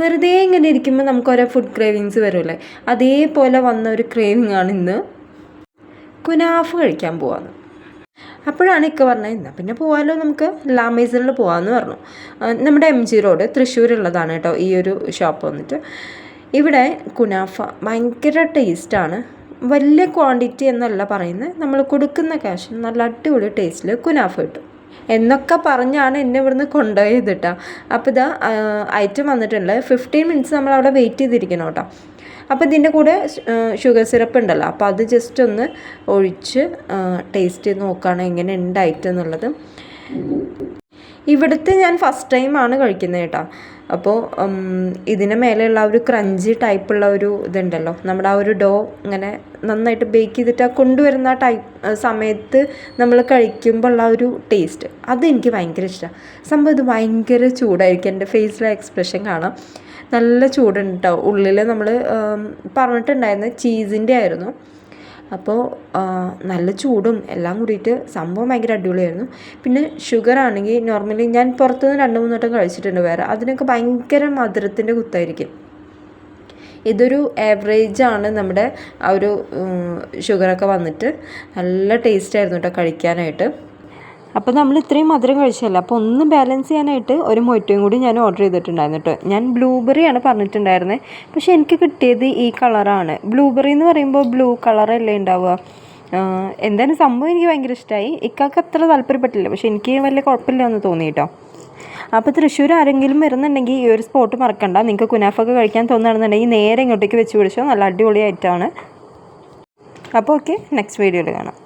വെറുതെ ഇങ്ങനെ ഇരിക്കുമ്പോൾ നമുക്ക് ഓരോ ഫുഡ് ക്രേവിങ്സ് വരുമല്ലേ? അതേപോലെ വന്ന ഒരു ക്രേവിങ് ആണ് ഇന്ന് കുനാഫ് കഴിക്കാൻ പോവാന്ന്. അപ്പോഴാണ് ഇക്ക പറഞ്ഞത് എന്നാൽ പിന്നെ പോകാമല്ലോ നമുക്ക്. ലാമേസറിൽ പോകാമെന്ന് പറഞ്ഞു. നമ്മുടെ എം ജി റോഡ് തൃശ്ശൂരുള്ളതാണ് കേട്ടോ ഈ ഒരു ഷോപ്പ് വന്നിട്ട്. ഇവിടെ കുനാഫ ഭയങ്കര ടേസ്റ്റാണ് വലിയ ക്വാണ്ടിറ്റി എന്നല്ല പറയുന്നത്. നമ്മൾ കൊടുക്കുന്ന ക്യാഷിന് നല്ല അടിപൊളി ടേസ്റ്റിൽ കുനാഫ കിട്ടും. എന്നൊക്കെ പറഞ്ഞാണ് എന്നെ ഇവിടുന്ന് കൊണ്ടുപോയത് കേട്ടോ അപ്പോൾ ഇതാ ഐറ്റം വന്നിട്ടുണ്ട്. ഫിഫ്റ്റീൻ മിനിറ്റ്സ് നമ്മൾ അവിടെ വെയിറ്റ് ചെയ്തിരിക്കണം കേട്ടോ. അപ്പോൾ ഇതിന്റെ കൂടെ ഷുഗർ സിറപ്പ് ഉണ്ടല്ലോ. അപ്പോൾ അത് ജസ്റ്റ് ഒന്ന് ഒഴിച്ച് ടേസ്റ്റ് ചെയ്ത് നോക്കുകയാണ് എങ്ങനെ ഐറ്റം എന്നുള്ളത്. ഇവിടുത്തെ ഞാൻ ഫസ്റ്റ് ടൈമാണ് കഴിക്കുന്നത് കേട്ടോ. അപ്പോൾ ഇതിന് മേലെയുള്ള ഒരു ക്രഞ്ചി ടൈപ്പുള്ള ഒരു ഇതുണ്ടല്ലോ. നമ്മുടെ ആ ഒരു ഡോ ഇങ്ങനെ നന്നായിട്ട് ബേക്ക് ചെയ്തിട്ട് ആ കൊണ്ടുവരുന്ന ടൈപ്പ് സമയത്ത് നമ്മൾ കഴിക്കുമ്പോൾ ഉള്ള ഒരു ടേസ്റ്റ് അതെനിക്ക് ഭയങ്കര ഇഷ്ടമാണ് സംഭവം ഇത് ഭയങ്കര ചൂടായിരിക്കും. എന്റെ ഫേസിലെ എക്സ്പ്രഷൻ കാണാം. നല്ല ചൂടുണ്ട് കേട്ടോ ഉള്ളിൽ നമ്മൾ പറഞ്ഞിട്ടുണ്ടായിരുന്നത് ചീസിന്റെ ആയിരുന്നു. അപ്പോൾ നല്ല ചൂടും എല്ലാം കൂടിയിട്ട് സംഭവം ഭയങ്കര അടിപൊളിയായിരുന്നു. പിന്നെ ഷുഗർ ആണെങ്കിൽ നോർമലി ഞാൻ പുറത്തുനിന്ന് രണ്ട് മൂന്ന് വട്ടം കഴിച്ചിട്ടുണ്ട് വേറെ. അതിനൊക്കെ ഭയങ്കര മധുരത്തിന്റെ കുത്തായിരിക്കും. ഇതൊരു ആവറേജ് ആണ് നമ്മുടെ ആ ഒരു ഷുഗറൊക്കെ വന്നിട്ട്. നല്ല ടേസ്റ്റ് ആയിരുന്നു കേട്ടോ കഴിക്കാനായിട്ട്. അപ്പോൾ നമ്മൾ ഇത്രയും മധുരം കഴിച്ചല്ല അപ്പോൾ ഒന്ന് ബാലൻസ് ചെയ്യാനായിട്ട് ഒരു മൊയ്റ്റയും കൂടി ഞാൻ ഓർഡർ ചെയ്തിട്ടുണ്ടായിരുന്നു കേട്ടോ ഞാൻ ബ്ലൂബെറിയാണ് പറഞ്ഞിട്ടുണ്ടായിരുന്നത് പക്ഷേ എനിക്ക് കിട്ടിയത് ഈ കളറാണ് ബ്ലൂബെറി എന്ന് പറയുമ്പോൾ ബ്ലൂ കളറല്ലേ ഉണ്ടാവുക എന്തായാലും സംഭവം എനിക്ക് ഭയങ്കര ഇഷ്ടമായി ഇക്കാക്ക് അത്ര താല്പര്യപ്പെട്ടില്ല. പക്ഷേ എനിക്ക് വലിയ കുഴപ്പമില്ല എന്ന് തോന്നി കേട്ടോ അപ്പോൾ തൃശ്ശൂർ ആരെങ്കിലും വരുന്നുണ്ടെങ്കിൽ ഈ ഒരു സ്പോട്ട് മറക്കണ്ട. നിങ്ങൾക്ക് കുനാഫൊക്കെ കഴിക്കാൻ തോന്നുകയാണെന്നുണ്ടെങ്കിൽ നേരെ ഇങ്ങോട്ടേക്ക് വെച്ച് പിടിച്ചോ. നല്ല അടിപൊളി ആയിട്ടാണ് അപ്പോൾ ഓക്കെ നെക്സ്റ്റ് വീഡിയോയിൽ കാണാം.